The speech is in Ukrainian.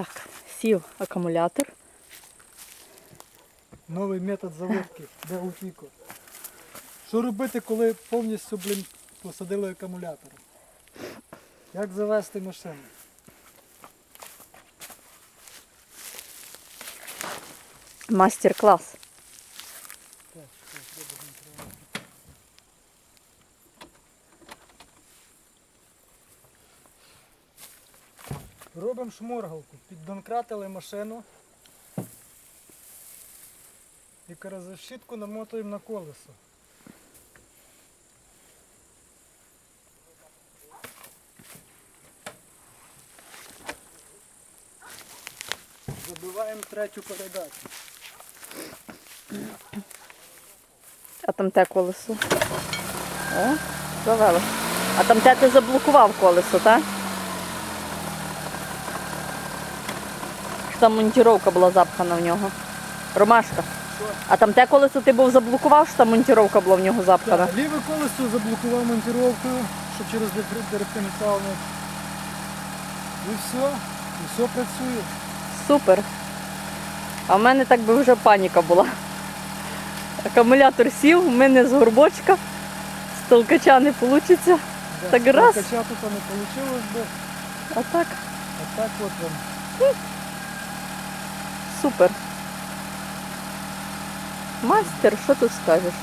Так, сів акумулятор. Новий метод заводки для Деутіко. Що робити, коли повністю блін, посадили акумулятор? Як завести машину? Мастер-клас. Робимо шморгалку. Піддонкратили машину. І керозощітку намотуємо на колесо. Забиваємо третю передачу. А там те колесо. О, завело. А там те ти заблокував колесо, так? Там монтіровка була запхана в нього. Ромашка. А там те колесо ти був заблокував, що там монтіровка була в нього запхана. Так, ліве колесо заблокував монтировкою, щоб через диференціал не... І все, і все працює. Супер. А в мене так би вже паніка була. Акумулятор сів, в мене з горбочка, з толкача не вийде. Да, Так раз. Кача тут не вийшло би, А так, а так от вам. Супер. Мастер, що тут скажеш?